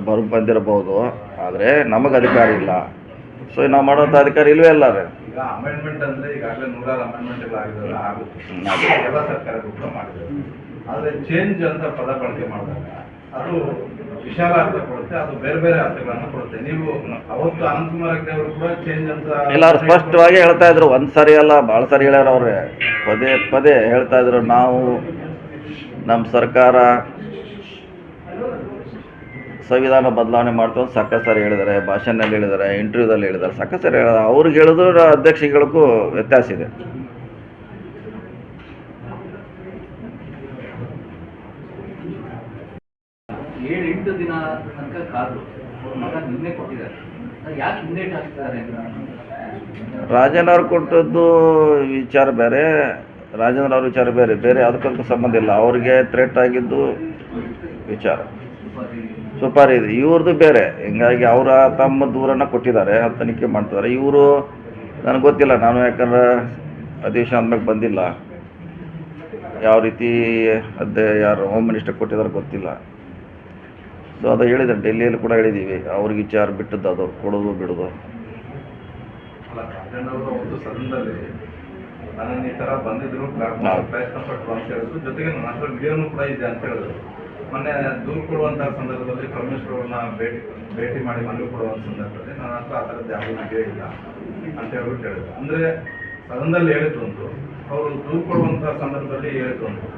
ಬರ್, ಬಂದಿರಬಹುದು. ಆದರೆ ನಮಗೆ ಅಧಿಕಾರ ಇಲ್ಲ. ಸೊ ನಾವು ಮಾಡೋಂಥ ಅಧಿಕಾರ ಇಲ್ವೇ ಇಲ್ಲ ರೀ ಈಗ ಅಮೆಂಡ್ಮೆಂಟ್ ಅಂದ್ರೆ ಈಗಾಗಲೇ ನೂರಾರು ಅಮೆಂಡ್ಮೆಂಟ್ ಆಗಿದೆ ಆಗುತ್ತೆ. ಎಲ್ಲ ಸರ್ಕಾರಗಳು ಕೂಡ ಮಾಡಿದೆ. ಆದ್ರೆ ಚೇಂಜ್ ಅಂತ ಪದ ಬಳಕೆ ಮಾಡಿದಾಗ ಅದು ವಿಶಾಲ ಅರ್ಥ ಕೊಡುತ್ತೆ ಅದು ಬೇರೆ ಬೇರೆ ಅರ್ಥಗಳನ್ನು ಕೊಡುತ್ತೆ. ನೀವು ಅವತ್ತು ಅನಂತಕುಮಾರ್ ಹೆಗ್ಡೆ ಅವರು ಕೂಡ ಚೇಂಜ್ ಅಂತ ಎಲ್ಲಾರು ಸ್ಪಷ್ಟವಾಗಿ ಹೇಳ್ತಾ ಇದ್ರು. ಒಂದ್ ಸರಿ ಅಲ್ಲ ಭಾಳ ಸರಿ ಹೇಳ್ಯಾರ ಅವ್ರೆ. ಪದೇ ಪದೇ ಹೇಳ್ತಾ ಇದ್ರು ನಾವು ನಮ್ಮ ಸರ್ಕಾರ ಸಂವಿಧಾನ ಬದಲಾವಣೆ ಮಾಡ್ತೀವಿ ಅಂತ ಸಾರಿ ಹೇಳಿದ್ದಾರೆ ಭಾಷಣದಲ್ಲಿ ಹೇಳಿದ್ದಾರೆ ಇಂಟರ್ವ್ಯೂದಲ್ಲಿ ಹೇಳಿದ್ದಾರೆ. ಸಕ್ಕ ಸರ್ ಹೇಳಿದ್ದಾರೆ ಅವ್ರಿಗೆ ಹೇಳೋದು ಅಧ್ಯಕ್ಷಗಳಿಗೂ ವ್ಯತ್ಯಾಸ ಇದೆ. ಏಳು ಎಂಟು ದಿನ ತನಕ ಕಾದ್ರು ಮಗ ನಿನ್ನೆ ಕೊಟ್ಟಿದ್ದಾರೆ. ಯಾಕೆ ಹಿಂದೇಟ್ ಹಾಕ್ತಿದ್ದಾರೆ ಅಂತ? ರಾಜನ್ ಅವ್ರು ಕೊಟ್ಟದ್ದು ವಿಚಾರ ಬೇರೆ ರಾಜೇಂದ್ರ ಅವ್ರ ವಿಚಾರ ಬೇರೆ ಬೇರೆ ಅದಕ್ಕೂ ಸಂಬಂಧ ಇಲ್ಲ. ಅವ್ರಿಗೆ ಥ್ರೆಟ್ ಆಗಿದ್ದು ವಿಚಾರ. ಸುಪಾರಿ ಇದೆ. ಇವ್ರದ್ದು ಬೇರೆ. ಹಿಂಗಾಗಿ ಅವರ ತಮ್ಮ ದೂರನ್ನ ಕೊಟ್ಟಿದ್ದಾರೆ ಅಂತ ತನಿಖೆ ಮಾಡ್ತಿದ್ದಾರೆ. ಇವರು ನನಗೆ ಗೊತ್ತಿಲ್ಲ ನಾನು ಯಾಕಂದ್ರೆ ಅಧಿವೇಶನ ಆದ್ಮೇಲೆ ಬಂದಿಲ್ಲ. ಯಾವ ರೀತಿ ಅದೇ ಯಾರು ಹೋಮ್ ಮಿನಿಸ್ಟರ್ ಕೊಟ್ಟಿದ್ದಾರೆ ಗೊತ್ತಿಲ್ಲ. ಸೊ ಅದು ಹೇಳಿದೆ ಡೆಲ್ಲಿಯಲ್ಲಿ ಕೂಡ ಹೇಳಿದ್ದೀವಿ. ಅವ್ರಿಗೆ ವಿಚಾರ ಬಿಟ್ಟದ್ದು ಅದು ಕೊಡೋದು ಬಿಡೋದು. ಬಂದಿದ್ರು. ಪ್ರಯತ್ನ ಪಟ್ಟರು ಅಂತ ಹೇಳಿದ್ರು. ಜೊತೆಗೆ ಕೂಡ ಇದೆ ಅಂತ ಹೇಳಿದ್ರು. ಮೊನ್ನೆ ದೂರು ಕೊಡುವಂತಹ ಸಂದರ್ಭದಲ್ಲಿ ಪರಮೇಶ್ವರ್ ಅವ್ರನ್ನ ಭೇಟಿ ಭೇಟಿ ಮಾಡಿ ಮನವಿ ಕೊಡುವಂತ ಸಂದರ್ಭದಲ್ಲಿ ನನ್ನ ಹತ್ರ ಆ ಥರದ್ದು ಯಾವುದೂ ವಿಡಿಯೋ ಇಲ್ಲ ಅಂತ ಹೇಳ್ಬಿಟ್ಟು ಹೇಳಿದ್ರು. ಅಂದ್ರೆ ಸದನದಲ್ಲಿ ಹೇಳಿದ್ರು ಒಂದು ಅವರು ದೂರು ಕೊಡುವಂತಹ ಸಂದರ್ಭದಲ್ಲಿ ಹೇಳಿದ್ರು ಒಂದು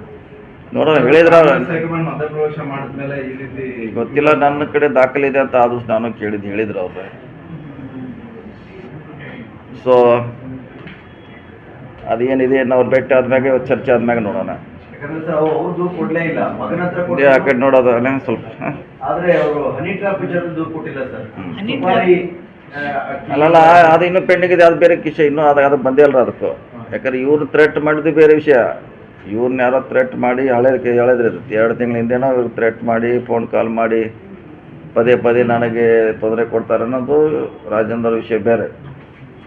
ನೋಡೋಣ ಹೇಳಿದ್ರ? ಹೈಕಮಾಂಡ್ ಮಧ್ಯಪ್ರವೇಶ ಮಾಡಿದ್ಮೇಲೆ ಈ ರೀತಿ ಗೊತ್ತಿಲ್ಲ ನನ್ನ ಕಡೆ ದಾಖಲೆ ಇದೆ ಅಂತ ಆದಷ್ಟು ನಾನು ಕೇಳಿದ್ದು ಹೇಳಿದ್ರು ಅವ್ರೆ. ಸೊ ಅದೇನಿದೆ ಅವ್ರು ಭೇಟಿ ಆದ್ಮ್ಯಾಗೆ ಚರ್ಚೆ ಆದ್ಮ್ಯಾಗ ನೋಡೋಣ. ಇದೇ ಕೊಡ್ಲೇ ಆ ಕಡೆ ನೋಡೋದು ಅಲ್ಲೇ ಸ್ವಲ್ಪ. ಹ? ಆದ್ರೆ ಅವರು ಹನಿ ಟ್ರಾಪ್ ವಿಚಾರದ ದೂರು ಕೊಟ್ಟಿಲ್ಲ ಸರ್. ಹ್ಮ್. ಹನಿ ಸುಪಾರಿ ಅಲ್ಲಲ್ಲ ಅದು ಇನ್ನೂ ಪೆಂಡಿಂಗ್ ಇದೆ ಅದು ಬೇರೆ ವಿಷಯ ಇನ್ನೂ ಅದು ಅದು ಬಂದೇ ಅಲ್ರ ಅದಕ್ಕೂ. ಯಾಕಂದ್ರೆ ಇವ್ರು ಥ್ರೆಟ್ ಮಾಡಿದ್ದು ಬೇರೆ ವಿಷಯ. ಇವ್ರನ್ನ ಯಾರೋ ಥ್ರೆಟ್ ಮಾಡಿ ಹಳೇದಕ್ಕೆ ಹೇಳಿದ್ರೆ ಎರಡು ತಿಂಗಳ ಹಿಂದೆನೋ ಇವ್ರು ಥ್ರೆಟ್ ಮಾಡಿ ಫೋನ್ ಕಾಲ್ ಮಾಡಿ ಪದೇ ಪದೇ ನನಗೆ ತೊಂದರೆ ಕೊಡ್ತಾರೆ ಅನ್ನೋದು ರಾಜೇಂದ್ರ ವಿಷಯ ಬೇರೆ.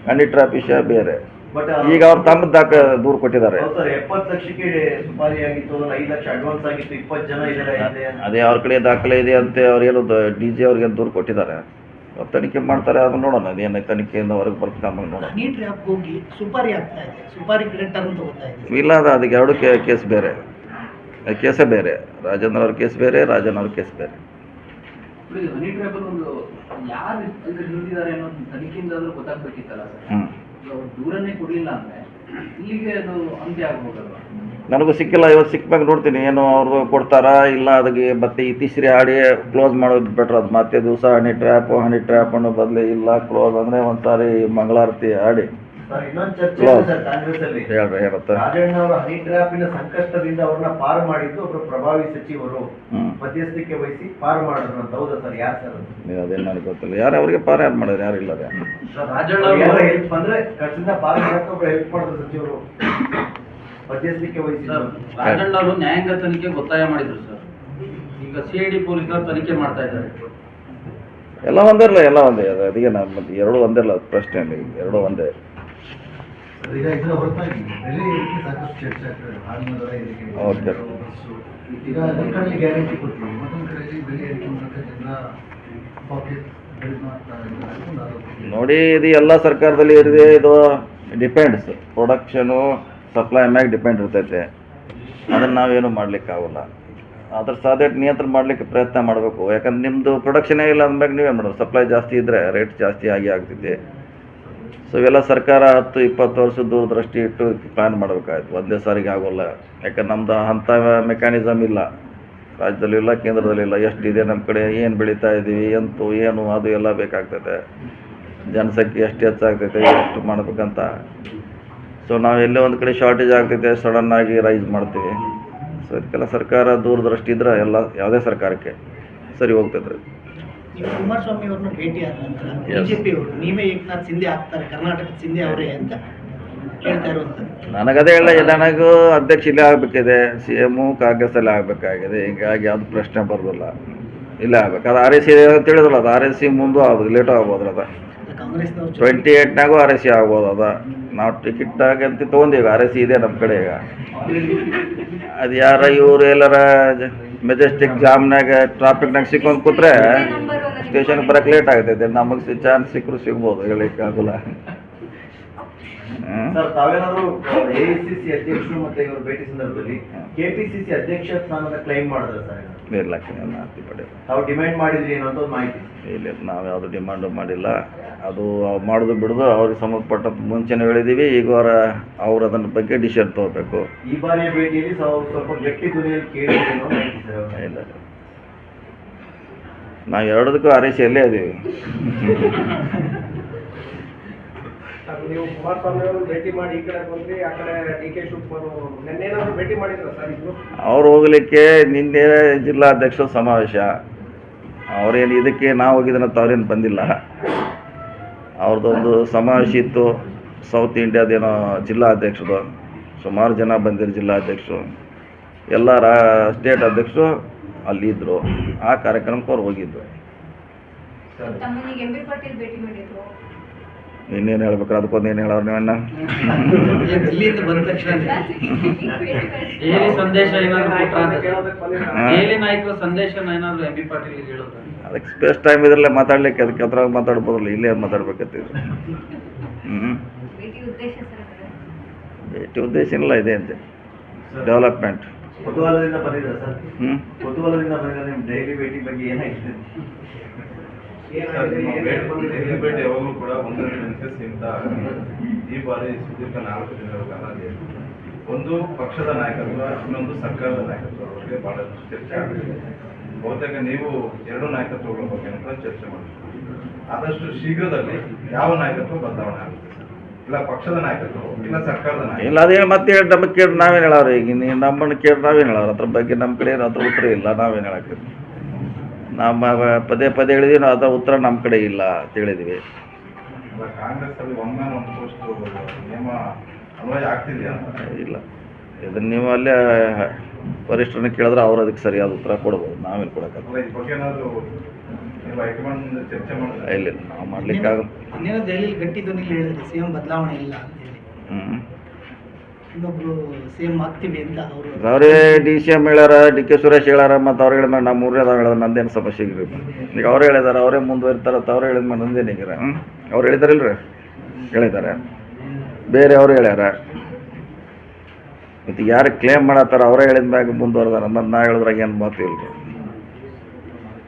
ಹನಿ ಟ್ರಾಪ್ ವಿಷಯ ಬೇರೆ. ಈಗ ಅವ್ರು ತಮ್ಮ ದಾಖ ದೂರು ಕೊಟ್ಟಿದ್ದಾರೆ. ಸರ್ ಎಪ್ಪತ್ತು ಲಕ್ಷಕ್ಕೆ ಸುಪಾರಿ ಆಗಿತ್ತು ಅದ್ರಲ್ಲಿ ಐದು ಲಕ್ಷ ಅಡ್ವಾನ್ಸ್ ಆಗಿತ್ತು ಇಪ್ಪತ್ತು ಜನ ಇದ್ದಾರೆ ಹಿಂದೆ ಅದೇ ಅವ್ರ ಕಡೆ ದಾಖಲೆ ಇದೆ ಅಂತ ಅವ್ರು ಏನು ಡಿ ಜಿ ಅವ್ರಿಗೆ ದೂರು ಕೊಟ್ಟಿದ್ದಾರೆ. ಅವ್ರು ತನಿಖೆ ಮಾಡ್ತಾರೆ ಅದನ್ನ ನೋಡೋಣ ಅದೇನು ತನಿಖೆಯಿಂದ ಹೊರಗೆ ಬರ್ತದೆ ಆಮೇಲೆ ನೋಡೋಣ. ಇಲ್ಲ ಅದು ಅದಕ್ಕೆ ಎರಡು ಕೇಸ್ ಬೇರೆ. ಕೇಸೇ ಬೇರೆ. ರಾಜೇಂದ್ರ ಅವ್ರ ಕೇಸ್ ಬೇರೆ ರಾಜನ್ ಅವ್ರ ಕೇಸ್ ಬೇರೆ. ಹ್ಞೂ ಈಗ ಕೊಡಲಿಲ್ಲ ಅಂದ್ರೆ ಅದು ಅಂತ್ಯ ನನಗೂ ಸಿಕ್ಕಿಲ್ಲ, ಇವತ್ತು ಸಿಕ್ಕಾಗ ನೋಡ್ತೀನಿ, ಏನು ಅವ್ರದ್ದು ಕೊಡ್ತಾರಾ ಇಲ್ಲ ಅದಕ್ಕೆ ಮತ್ತೆ ಇತ್ತೀಸರಿ ಆಡಿ ಕ್ಲೋಸ್ ಮಾಡೋದು ಬೆಟ್ರ್ ಅದು. ಮತ್ತೆ ದಿವಸ ಹಣಿ ಟ್ರ್ಯಾಪ್ ಹಣಿ ಟ್ರ್ಯಾಪ್ ಅನ್ನೋ ಬದಲು ಇಲ್ಲ ಕ್ಲೋಸ್ ಅಂದರೆ ಒಂದು ಸಾರಿ ಮಂಗಳಾರತಿ ಆಡಿ ಸರ್ ಇನ್ನೊಂದು ಚರ್ಚೆ ಸರ್ ಕಾಂಗ್ರೆಸ್ ಅಲ್ಲಿ ಹೇಳ್ರಿ ಏನತ್ತ ರಾಜಣ್ಣ ಅವರು ಹನಿ ಟ್ರ್ಯಾಪಿನ ಸಂಕಷ್ಟದಿಂದ ಅವ್ರನ್ನ ಪಾರು ಮಾಡಿದ್ದು ಒಬ್ರು ಪ್ರಭಾವಿ ಸಚಿವರು. ಮಧ್ಯಸ್ಥಿಕೆ ವಹಿಸಿ ಪಾರು ಮಾಡಿದ್ರು ಅಂತ. ಹೌದಾ ಸರ್ ಯಾರು ಸರ್ ಅದು? ಅದೇನು ನನಗೆ ಗೊತ್ತಿಲ್ಲ. ಯಾರು ಅವರಿಗೆ ಪಾರ ಯಾರು ಮಾಡಿದ್ರು ಯಾರು ಇಲ್ಲ ರಾಜಣ್ಣ ಹೆಲ್ಪ್ ಅಂದ್ರೆ ಕಷ್ಟದಿಂದ ಪಾರು ಮಾಡಕ್ಕೆ ಒಬ್ರು ಹೆಲ್ಪ್ ಮಾಡಿದ್ರು ಸಚಿವರು. ಮಧ್ಯಸ್ಥಿಕೆ ವಹಿಸಿದ್ರು ರಾಜಣ್ಣ ಅವರು ನ್ಯಾಯಾಂಗ ತನಿಖೆ ಒತ್ತಾಯ ಮಾಡಿದ್ರು ಸರ್. ಈಗ ಸಿ ಐ ಡಿ ಪೊಲೀಸರು ತನಿಖೆ ಮಾಡ್ತಾ ಇದ್ದಾರೆ. ಎಲ್ಲ ಒಂದೇ ಇರಲ್ಲ ಎಲ್ಲ ಒಂದೇ. ಅದು ಅದಕ್ಕೆ ನಾನು ಎರಡು ಒಂದೇ ಇಲ್ಲ ಪ್ರಶ್ನೆ ಎರಡು ಒಂದೇ. ಈಗ ಇದರ ಹೊರತಾಗಿ ಬೆಲೆ ಏರಿಕೆ ಸಾಕಷ್ಟು ಚರ್ಚೆ ಆಗ್ತದೆ ಹಾಲಿನ ದರ ಏರಿಕೆ ಓಕೆ. ಬಸ್ಸು. ಈಗ ಒಂದು ಕಡೆಯಲ್ಲಿ ಗ್ಯಾರಂಟಿ ಕೊಡ್ತೀವಿ. ಮತ್ತೊಂದು ಕಡೆಯಲ್ಲಿ ಬೆಲೆ ಏರಿಕೆ ಮೂಲಕ ಜನರ ಪಾಕೆಟ್ ಒಂದು ಆರೋಪ. ನೋಡಿ ಇದು ಎಲ್ಲ ಸರ್ಕಾರದಲ್ಲಿ ಇರಿದೆ ಇದು ಡಿಪೆಂಡ್ಸ್ ಪ್ರೊಡಕ್ಷನು ಸಪ್ಲೈ ಮ್ಯಾಗ ಡಿಪೆಂಡ್ ಇರ್ತೈತೆ. ಅದನ್ನು ನಾವೇನು ಮಾಡಲಿಕ್ಕಾಗಲ್ಲ. ಅದ್ರ ಸಾಧ್ಯತೆ ನಿಯಂತ್ರಣ ಮಾಡಲಿಕ್ಕೆ ಪ್ರಯತ್ನ ಮಾಡಬೇಕು. ಯಾಕಂದ್ರೆ ನಿಮ್ಮದು ಪ್ರೊಡಕ್ಷನೇ ಇಲ್ಲ ಅಂದ್ಮ್ಯಾಗ ನೀವೇನು ಮಾಡೋದು? ಸಪ್ಲೈ ಜಾಸ್ತಿ ಇದ್ದರೆ ರೇಟ್ ಜಾಸ್ತಿ ಆಗಿ ಆಗ್ತೈತಿ ಸೊ ಇವೆಲ್ಲ ಸರ್ಕಾರ ಹತ್ತು, ಇಪ್ಪತ್ತು ವರ್ಷ ದೂರದೃಷ್ಟಿ ಇಟ್ಟು ಪ್ಲ್ಯಾನ್ ಮಾಡಬೇಕಾಯ್ತು. ಒಂದೇ ಸಾರಿಗೆ ಆಗೋಲ್ಲ. ಯಾಕಂದ್ರೆ ನಮ್ದು ಅಂಥ ಮೆಕ್ಯಾನಿಸಮ್ ಇಲ್ಲ. ರಾಜ್ಯದಲ್ಲೂ ಇಲ್ಲ, ಕೇಂದ್ರದಲ್ಲಿ ಇಲ್ಲ. ಎಷ್ಟಿದೆ ನಮ್ಮ ಕಡೆ, ಏನು ಬೆಳೀತಾ ಇದ್ದೀವಿ ಎಂತು, ಏನು, ಅದು ಎಲ್ಲ ಬೇಕಾಗ್ತೈತೆ ಜನಸಂಖ್ಯೆ ಎಷ್ಟು ಹೆಚ್ಚಾಗ್ತೈತೆ, ಎಷ್ಟು ಮಾಡ್ಬೇಕಂತ. ಸೊ ನಾವು ಎಲ್ಲೇ ಒಂದು ಕಡೆ ಶಾರ್ಟೇಜ್ ಆಗ್ತೈತೆ ಸಡನ್ನಾಗಿ ರೈಸ್ ಮಾಡ್ತೀವಿ. ಸೊ ಇದಕ್ಕೆಲ್ಲ ಸರ್ಕಾರ ದೂರದೃಷ್ಟಿ ಇದ್ರೆ ಎಲ್ಲ, ಯಾವುದೇ ಸರ್ಕಾರಕ್ಕೆ ಸರಿ ಹೋಗ್ತೈತೆ. ಕುಮಾರಸ್ವಾಮಿ ಅವ್ರನ್ನ ಭೇಟಿ ಆದ ನಂತರ ಬಿಜೆಪಿ ಅವರು ನೀವೇ ಏಕನಾಥ್ ಸಿಂಧೆ ಆಗ್ತಾರೆ ಕರ್ನಾಟಕದ ಸಿಂಧೆ ಅವರೇ ಅಂತ ಹೇಳ್ತಾ ಇರುವಂಥದ್ದು. ನನಗದೇ ಹೇಳ ನನಗೂ ಅಧ್ಯಕ್ಷ ಇಲ್ಲೇ ಆಗಬೇಕಿದೆ ಸಿ ಎಮ್ಮು ಕಾಂಗ್ರೆಸ್ಸಲ್ಲಿ ಆಗಬೇಕಾಗಿದೆ ಹೀಗಾಗಿ ಯಾವುದು ಪ್ರಶ್ನೆ ಬರೋದಿಲ್ಲ. ಇಲ್ಲೇ ಆಗ್ಬೇಕು. ಅದು ಆರ್ ಎಸ್ ಸಿ ಅಂತ ಹೇಳಿದ್ರಲ್ಲ ಅದು ಆರ್ ಎಸ್ ಸಿ ಮುಂದೂ ಆಗ್ಬೋದು ಲೇಟು ಆಗ್ಬೋದ್ರಿ ಅದು. ಟ್ವೆಂಟಿ ಏಯ್ಟ್ನಾಗೂ ಆರ್ ಎಸ್ ಸಿ ಆಗ್ಬೋದು ಅದ. ನಾವು ಟಿಕೆಟ್ನಾಗ ಆಗಂತ ತೊಗೊಂಡೀವಿ ಆರ್ ಎಸ್ ಸಿ ಇದೆ ನಮ್ಮ ಕಡೆ ಈಗ. ಅದು ಯಾರ ಇವ್ರು ಎಲ್ಲರ ಮೆಜೆಸ್ಟಿಕ್ ಜಾಮ್ನಾಗ ಟ್ರಾಫಿಕ್ನಾಗ ಸಿಕ್ಕೊಂಡು ಕೂತ್ರೆ ಸ್ಟೇಷನ್ಗೆ ಬರಕ್ಕೆ ಲೇಟ್ ಆಗ್ತೈತೆ ನಮಗೆ ಚಾನ್ಸ್ ಸಿಕ್ಕರು ಸಿಗ್ಬೋದು ಹೇಳಿಕ್ಕೆ ಆಗೋಲ್ಲ. ಸರ್ ಸಿ ಎಐಸಿಸಿ ಅಧ್ಯಕ್ಷರು ಮತ್ತೆ ಇವರು ಭೇಟಿ ಸಂದರ್ಭದಲ್ಲಿ ಕೆಪಿಸಿಸಿ ಅಧ್ಯಕ್ಷ ಸ್ಥಾನದ ಕ್ಲೈಮ್ ಮಾಡಿದ್ರೆ ಸರ್ ಇಲ್ಲ ನಾತಿ ಪಡೆ. ತಾವು ಡಿಮ್ಯಾಂಡ್ ಮಾಡಿದ್ರಿ ಏನೋ ಒಂದು ಮಾಹಿತಿ. ಇಲ್ಲ ನಾವು ಯಾವುದು ಡಿಮ್ಯಾಂಡು ಮಾಡಿಲ್ಲ. ಅದು ಮಾಡೋದು ಬಿಡೋದು ಅವ್ರಿಗೆ ಸಂಬಂಧಪಟ್ಟ ಮುಂಚೆನೇ ಹೇಳಿದೀವಿ ಈಗ ಅವರ ಅವ್ರು ಅದನ್ನ ಬಗ್ಗೆ ಡಿಸಿಷನ್ ತಗೋಬೇಕು. ಈ ಬಾರಿಯ ಭೇಟಿಯಲ್ಲಿ ತಾವು ಸ್ವಲ್ಪ ಗಟ್ಟಿ ಧ್ವನಿಯಲ್ಲಿ ಕೇಳಿದ್ರಿ ಅನ್ನೋ ಮಾಹಿತಿ ಸರ್ ಇಲ್ಲ ನಾವು ಎರಡದಕ್ಕೂ ಆರೈಸಿಯಲ್ಲೇ ಅದೀವಿ ನೀವು ಕುಮಾರಸ್ವಾಮಿ ಅವರು ಭೇಟಿ ಮಾಡಿ ಈ ಕಡೆ ಬಂದ್ರಿ ಆ ಕಡೆ ಡಿ ಕೆ ಶಿವಕುಮಾರ್ ನಿನ್ನೇನಾದ್ರು ಭೇಟಿ ಮಾಡಿದ್ರ ಸರ್ ಇಬ್ರು? ಅವ್ರು ಹೋಗ್ಲಿಕ್ಕೆ ನಿನ್ನೆ ಜಿಲ್ಲಾಧ್ಯಕ್ಷ ಸಮಾವೇಶ. ಅವ್ರೇನು ಇದಕ್ಕೆ ನಾವು ಹೋಗಿದ್ದನಂತ ಅವ್ರೇನು ಬಂದಿಲ್ಲ. ಅವ್ರದ್ದೊಂದು ಸಮಾವೇಶ ಇತ್ತು. ಸೌತ್ ಇಂಡಿಯಾದೇನೋ ಜಿಲ್ಲಾಧ್ಯಕ್ಷರು. ಸುಮಾರು ಜನ ಬಂದಿರು ಜಿಲ್ಲಾಧ್ಯಕ್ಷರು. ಎಲ್ಲ ರಾ ಸ್ಟೇಟ್ ಅಧ್ಯಕ್ಷರು ಅಲ್ಲಿದ್ದರು ಆ ಕಾರ್ಯಕ್ರಮಕ್ಕೆ ಅವ್ರು ಹೋಗಿದ್ದು ಇನ್ನೇನು ಹೇಳ್ಬೇಕು ಅದಕ್ಕೊಂದು ಏನು ಹೇಳೋರು ಬಂದ ತಕ್ಷಣ ಸಂದೇಶ ನಾಯಕರ ಏನಾದ್ರು ಎಂ ಬಿ ಪಾಟೀಲ್ ಹೇಳೋದು. ಅದಕ್ಕೆ ಸ್ಪೇಸ್ ಟೈಮ್ ಇದ್ರಲ್ಲೇ ಮಾತಾಡ್ಲಿಕ್ಕೆ ಅದಕ್ಕೆ ಅದ್ರಾಗ ಮಾತಾಡ್ಬೋದಲ್ಲ ಇಲ್ಲೇ ಮಾತಾಡ್ಬೇಕತ್ತಿದ್ರು ಹ್ಞೂ ಭೇಟಿ ಉದ್ದೇಶ? ಭೇಟಿ ಇಲ್ಲ ಇದೆ ಅಂತೆ. ಡೆವಲಪ್ಮೆಂಟ್ ಕುತೂಹಲದಿಂದ ಬಂದಿದ್ದಾರೆ ಸರ್? ಹ್ಞೂ ಕುತೂಹಲದಿಂದ ಬಂದಿದ್ದಾರೆ ನಿಮ್ಮ ಡೈಲಿ ಭೇಟಿ ಬಗ್ಗೆ ಏನಾಗಿದೆ? ಯಾವಾಗಲೂ ಕೂಡ ದಿನಕ್ಕೆ ಸೀಮಿತ ಈ ಬಾರಿ ಸುದೀರ್ಘ ನಾಲ್ಕು ದಿನಗಳ ಕಾಲ. ಒಂದು ಪಕ್ಷದ ನಾಯಕತ್ವ, ಇನ್ನೊಂದು ಸರ್ಕಾರದ ನಾಯಕತ್ವ ಬಗ್ಗೆ ಬಹಳಷ್ಟು ಚರ್ಚೆ ಆಗಿದೆ ಬಹುತೇಕ ನೀವು ಎರಡು ನಾಯಕತ್ವಗಳ ಬಗ್ಗೆ ಅಂತ ಚರ್ಚೆ ಮಾಡಿದ್ರು ಆದಷ್ಟು ಶೀಘ್ರದಲ್ಲಿ ಯಾವ ನಾಯಕತ್ವ ಬದಲಾವಣೆ ಆಗುತ್ತೆ ಇಲ್ಲ ಪಕ್ಷದ ನಾಯಕತ್ವ, ಇಲ್ಲ ಸರ್ಕಾರದ ನಾಯಕತ್ವ? ಇಲ್ಲ ಅದೇನು ಮತ್ತೆ ನಮಗೆ ಕೇಳಿ ನಾವೇನು ಹೇಳೋರು ಈಗ? ನೀವು ನಮ್ಮನ್ನು ಕೇಳಿ ನಾವೇನು ಹೇಳೋರು? ಅದ್ರ ಬಗ್ಗೆ ನಮ್ಮ ಕಡೆ ಏನು ಉತ್ತರ ಇಲ್ಲ, ನಾವೇನು ಹೇಳಕ್ಕೆ? ನಮ್ಮ ಪದೇ ಪದೇ ಹೇಳಿದೀವಿ ನಾವು ಅದರ ಉತ್ತರ ನಮ್ಮ ಕಡೆ ಇಲ್ಲ ಅಂತ ಹೇಳಿದ್ವಿ. ಇಲ್ಲ ಇದನ್ನ ಅಲ್ಲಿ ಒಮ್ಮೆ ಒಂದು ಪೋಸ್ಟ್ ನಿಯಮ ಅನ್ವಯ ಅಂತ ಇಲ್ಲ. ಇದನ್ನು ನೀವು ಅಲ್ಲೇ ವರಿಷ್ಠರನ್ನ ಕೇಳಿದ್ರೆ ಅವ್ರು ಅದಕ್ಕೆ ಸರಿಯಾದ ಉತ್ತರ ಕೊಡ್ಬೋದು ನಾವೇನು ಕೊಡಕ್ಕ ಇಲ್ಲ ನಾವು ಮಾಡ್ಲಿಕ್ಕೆ ಆಗಲ್ಲ ದೆಹಲಿಯಲ್ಲಿ ಗಟ್ಟಿ ಧ್ವನಿಲಿ ಹೇಳಿದ್ರು ಸಿಎಂ ಬದಲಾವಣೆ ಇಲ್ಲ ಅಂತ ಹೇಳಿ. ಹ್ಞೂ ಇನ್ನೊಬ್ರು ಸಿಎಂ ಆಗ್ತೀವಿ ಅಂತ ಅವರು. ಅವರೇ ಡಿ ಸಿ ಎಂ ಹೇಳ್ಯಾರ ಡಿ ಕೆ ಸುರೇಶ್ ಹೇಳ್ಯಾರ ಮತ್ತು ಅವ್ರು ಹೇಳಿದ್ಮೇಲೆ ನಮ್ಮ ಊರೇ ಅದಾವ ಹೇಳೋದು ನಂದೇನು ಸಮಸ್ಯೆ ಇಲ್ಲ ಈಗ. ಅವ್ರು ಹೇಳಿದಾರೆ ಅವರೇ ಮುಂದುವರಿತಾರೆ ಅವ್ರು ಅವ್ರು ಹೇಳಿದ್ಮೇಲೆ ನಂದೇನು ಈಗ ಅವ್ರು ಹೇಳಿದಾರಿಲ್ರಿ ಹೇಳಿದ್ದಾರೆ ಬೇರೆ ಅವರು ಹೇಳ್ಯಾರ. ಮತ್ತು ಯಾರು ಕ್ಲೇಮ್ ಮಾಡತ್ತಾರ ಅವರೇ ಹೇಳಿದ ಮ್ಯಾಗ ಮುಂದುವರೆದಾರ ಮತ್ತು ನಾ ಹೇಳಿದ್ರಾಗ ಏನು ಮಾತು ಇಲ್ಲ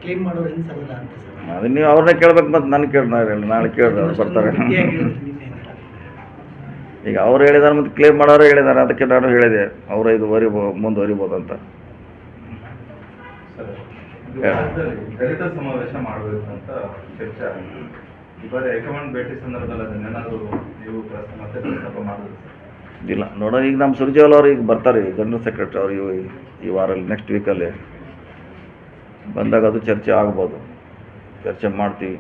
ಕ್ಲೇಮ್ ಮಾಡೋರು ಹೆಂಗ್ ಸಲ್ಲಲ್ಲ ಅಂತ ಸರ್? ಅದು ನೀವು ಅವ್ರನ್ನ ಕೇಳ್ಬೇಕು ಮತ್ತು ನನಗೆ ಕೇಳಿ ನಾಳೆ ಕೇಳಿದ್ರೆ ಅವ್ರು ಬರ್ತಾರೆ. ಈಗ ಅವ್ರು ಹೇಳಿದಾರೆ ಮತ್ತು ಕ್ಲೇಮ್ ಮಾಡೋರು ಹೇಳಿದ್ದಾರೆ ಅದಕ್ಕೆ ನಾನು ಹೇಳಿದೆ ಅವರು ಇದು ವರಿಬೋ ಮುಂದುವರಿಬೋದು ಅಂತ. ದಲಿತ ಸಮಾವೇಶ ಮಾಡಬೇಕು ಅಂತ ಚರ್ಚೆ ಆಗಿದೆ. ಈ ಬಾರಿ ಹೈಕಮಾಂಡ್ ಭೇಟಿ ಸಂದರ್ಭದಲ್ಲಿ ಅದನ್ನೇನಾದರೂ ನೀವು ಪ್ರಸ್ತ- ಮತ್ತೆ ಪ್ರಸ್ತಾಪ ಮಾಡಿದ್ರಿ ಇಲ್ಲ ನೋಡೋಣ ಈಗ ನಮ್ಮ ಸುರ್ಜೇವಾಲ ಅವ್ರು ಈಗ ಬರ್ತಾರೆ ಜನರಲ್ ಸೆಕ್ರೆಟರಿ ಅವರು ಈ ವಾರಲ್ಲಿ ನೆಕ್ಸ್ಟ್ ವೀಕಲ್ಲಿ ಬಂದಾಗ ಅದು ಚರ್ಚೆ ಆಗ್ಬೋದು. ಚರ್ಚೆ ಮಾಡ್ತೀವಿ.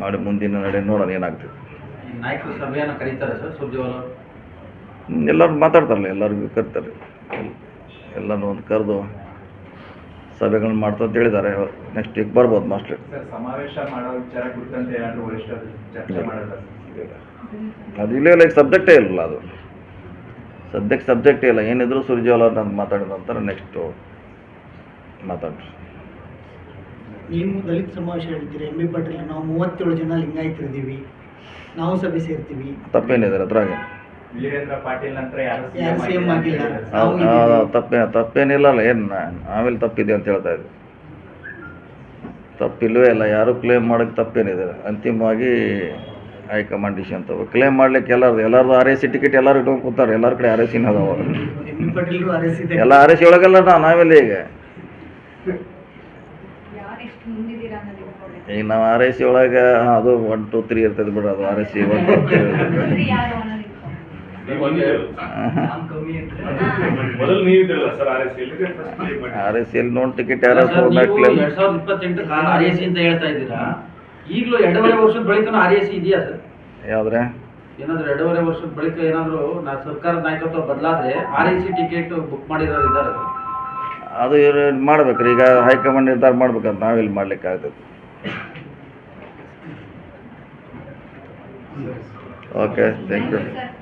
ಮಾಡಿ ಮುಂದಿನ ನಡೆ ನೋಡೋಣ ಏನಾಗ್ತದೆ. ನಾಯಕರು ಸಭೆಯನ್ನು ಕರೀತಾರೆ ಸರ್ ಸುರ್ಜೇವಾಲ ಅವರು? ಎಲ್ಲರೂ ಮಾತಾಡ್ತಾರಲ್ಲ ಎಲ್ಲರಿಗೂ ಕರ್ತಾರೆ. ಎಲ್ಲರೂ ಒಂದು ಕರೆದು ಸಭೆಗಳನ್ನ ಮಾಡ್ತಾ ಅಂತ ಹೇಳಿದ್ದಾರೆ. ನೆಕ್ಸ್ಟ್ ವೀಕ್ ಬರ್ಬೋದು ಮಾಸ್ಟರ್. ಸರ್ ಸಮಾವೇಶ ಮಾಡೋ ವಿಚಾರ ಕುರಿತಂತೆ ಏನಾದರೂ ವರಿಷ್ಠರು ಚರ್ಚೆ ಮಾಡಿದ್ರೆ ಅದು ಇಲ್ಲೇ ಇಲ್ಲ ಈಗ ಸಬ್ಜೆಕ್ಟೇ ಇಲ್ಲ ಅದು. ಸದ್ಯಕ್ಕೆ ಸಬ್ಜೆಕ್ಟೇ ಇಲ್ಲ. ಏನಿದ್ರು ಸುರ್ಜೇವಾಲ ಅಂತ ಮಾತಾಡಿದ ನಂತರ ನೆಕ್ಸ್ಟು ಮಾತಾಡ್ರಿ. ನೀವು ದಲಿತ ಸಮಾವೇಶ ಹೇಳ್ತೀರಿ ಎಂ ಬಿ ಪಾಟೀಲ್ ನಾವು ಮೂವತ್ತೇಳು ಜನ ಲಿಂಗಾಯತರಿದ್ದೀವಿ. ನಾವು ಸಭೆ ಸೇರ್ತೀವಿ. ತಪ್ಪೇನಿದ್ದಾರೆ ಅದ್ರಾಗೆ ವೀರೇಂದ್ರ ಪಾಟೀಲ್ ನಂತರ ಯಾರು ಯಾರು CM ಆಗಿಲ್ಲ. ನಾವು ಹೌದು, ಇದ್ದೀವಿ. ತಪ್ಪೇ ತಪ್ಪೇನಿಲ್ಲ ಅಲ್ಲ ಏನು ಆಮೇಲೆ ತಪ್ಪಿದೆ ಅಂತ ಹೇಳ್ತಾ ಇದ್ದೆ. ತಪ್ಪಿಲ್ವೇ ಇಲ್ಲ ಯಾರು ಕ್ಲೇಮ್ ಮಾಡೋಕ್ಕೆ ತಪ್ಪೇನಿದೆ. ಅಂತಿಮವಾಗಿ ಹೈಕಮಾಂಡ್ ಡಿಸಿಷನ್ ತಗೋ. ಕ್ಲೇಮ್ ಮಾಡ್ಲಿಕ್ಕೆ ಎಲ್ಲರದು ಎಲ್ಲರದು ಆರ್ ಎ ಸಿ ಟಿಕೆಟ್ ಎಲ್ಲರೂ ಇಟ್ಕೊಂಡು ಕೂತಾರೆ. ಎಲ್ಲರ ಕಡೆ ಆರ್ ಎ ಸಿನ ಅದಾವ. ಎಲ್ಲ ಆರ್ ಎ ಸಿ ಒಳಗೆಲ್ಲ ನಾವು ನಾವೆಲ್ಲ ಈಗ ಯಾರು ಎಷ್ಟು ಮುಂದಿದ್ದೀರಾ ಅನ್ನೋದು important. ಈಗ ನಾವು ಆರ್ ಐ ಸಿ ಒಳಗೆ ಅದು ಒನ್ ಟು ತ್ರೀ ಇರ್ತದೆ ಬಿಡು ಅದು R I C one two three. Non R S R A ನೋಡಿ ಟಿಕೆಟ್ ಯಾರು? ಆರ್ ಎ ಸಿ ಅಂತ ಹೇಳ್ತಾ ಇದ್ದೀರಾ? ಈಗಲೂ ಎರಡೂವರೆ ವರ್ಷದ ಬಳಿಕ ಆರ್ ಎ ಸಿ ಇದೆಯಾ ಸರ್? ಯಾವ್ದ್ರೆ? ಏನಾದ್ರು ಎರಡೂವರೆ ವರ್ಷದ ಬಳಿಕ ಏನಾದ್ರು ನಾ ಸರ್ಕಾರದ ನಾಯಕತ್ವ ಬದಲಾದ್ರೆ R A C ticket book ಮಾಡಿರೋರು ಇದ್ದಾರೆ ಅದು ಇವ್ರು ಮಾಡ್ಬೇಕ್ರಿ ಈಗ ಹೈಕಮಾಂಡ್ ನಿರ್ಧಾರ ಮಾಡ್ಬೇಕಂತ ನಾವಿಲ್ಲಿ ಮಾಡ್ಲಿಕ್ಕೆ ಆಗ್ತದೆ ಓಕೆ ಥ್ಯಾಂಕ್ ಯು ಸರ್